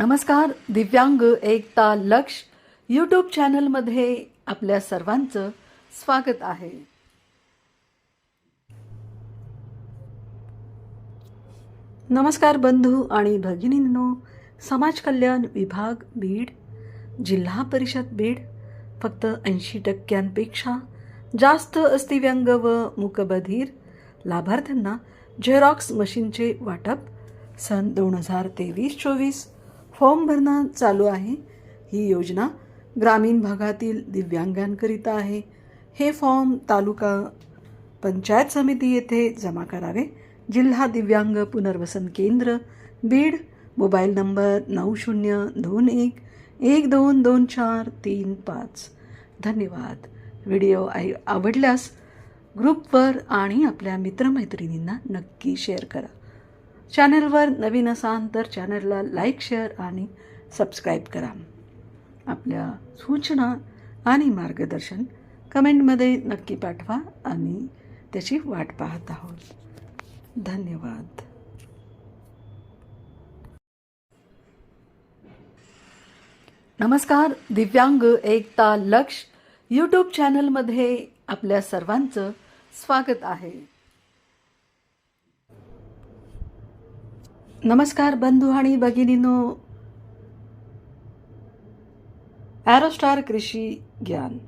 नमस्कार दिव्यांग एकता लक्ष यूट्यूब चॅनलमध्ये आपल्या सर्वांचं स्वागत आहे. नमस्कार बंधू आणि भगिनींनो समाज कल्याण विभाग बीड जिल्हा परिषद बीड फक्त ऐंशी टक्क्यांपेक्षा जास्त अस्थिव्यंग व मूकबधीर लाभार्थ्यांना झेरॉक्स मशीनचे वाटप सन दोन हजार तेवीस चोवीस फॉर्म भरणं चालू आहे. ही योजना ग्रामीण भागातील दिव्यांगांकरिता आहे. हे फॉर्म तालुका पंचायत समिती येथे जमा करावे. जिल्हा दिव्यांग पुनर्वसन केंद्र बीड मोबाईल नंबर नऊ शून्य दोन एक एक दोन दोन चार तीन पाच. धन्यवाद. व्हिडिओ आवडल्यास ग्रुपवर आणि आपल्या मित्रमैत्रिणींना नक्की शेअर करा. चॅनलवर नवीन असाल तर चॅनलला लाईक शेअर आणि सबस्क्राईब करा. आपल्या सूचना आणि मार्गदर्शन कमेंटमध्ये नक्की पाठवा आणि त्याची वाट पाहत आहोत. धन्यवाद. नमस्कार दिव्यांग एकता लक्ष यूट्यूब चॅनलमध्ये आपल्या सर्वांचं स्वागत आहे. नमस्कार बंधू आणि भगिनीनो. ॲरोस्टार कृषी ज्ञान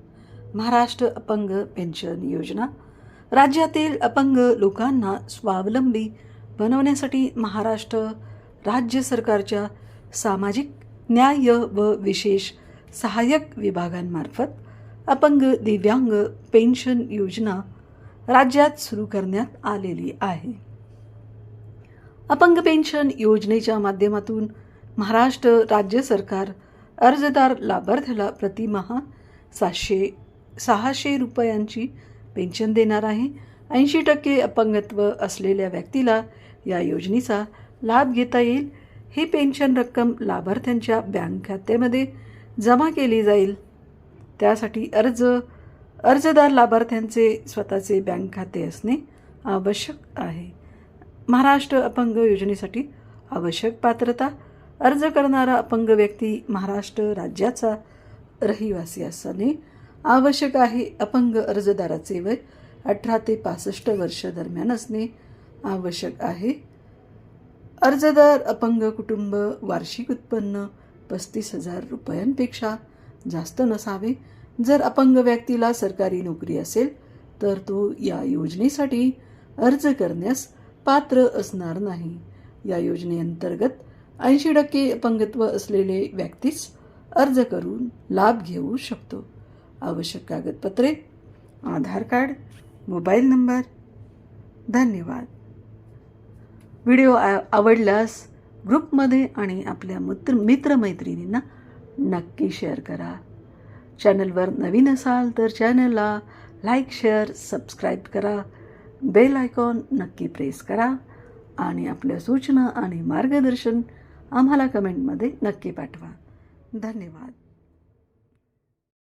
महाराष्ट्र अपंग पेन्शन योजना. राज्यातील अपंग लोकांना स्वावलंबी बनवण्यासाठी महाराष्ट्र राज्य सरकारच्या सामाजिक न्याय व विशेष सहाय्यक विभागांमार्फत अपंग दिव्यांग पेन्शन योजना राज्यात सुरू करण्यात आलेली आहे. अपंग पेन्शन योजनेच्या माध्यमातून महाराष्ट्र राज्य सरकार अर्जदार लाभार्थ्याला प्रतिमहा सातशे सहाशे रुपयांची पेन्शन देणार आहे. ऐंशी टक्के अपंगत्व असलेल्या व्यक्तीला या योजनेचा लाभ घेता येईल. ही पेन्शन रक्कम लाभार्थ्यांच्या बँक खात्यामध्ये जमा केली जाईल. त्यासाठी अर्ज अर्जदार लाभार्थ्यांचे स्वतःचे बँक खाते असणे आवश्यक आहे. महाराष्ट्र अपंग योजनेसाठी आवश्यक पात्रता अर्ज करणारा अपंग व्यक्ती महाराष्ट्र राज्याचा रहिवासी असणे आवश्यक आहे. अपंग अर्जदाराचे वय अठरा ते पासष्ट वर्ष दरम्यान असणे आवश्यक आहे. अर्जदार अपंग कुटुंब वार्षिक उत्पन्न पस्तीस हजार रुपयांपेक्षा जास्त नसावे. जर अपंग व्यक्तीला सरकारी नोकरी असेल तर तो या योजनेसाठी अर्ज करण्यास पात्र असणार नाही. या योजनेअंतर्गत ऐंशी टक्के अपंगत्व असलेले व्यक्तीच अर्ज करून लाभ घेऊ शकतो. आवश्यक कागदपत्रे आधार कार्ड मोबाईल नंबर. धन्यवाद. व्हिडिओ आ आवडल्यास ग्रुपमध्ये आणि आपल्या मित्र मित्रमैत्रिणींना नक्की शेअर करा. चॅनलवर नवीन असाल तर चॅनलला लाईक शेअर सबस्क्राईब करा. बेल आयकॉन नक्की प्रेस करा आणि आपल्या सूचना आणि मार्गदर्शन आम्हाला कमेंटमध्ये नक्की पाठवा. धन्यवाद.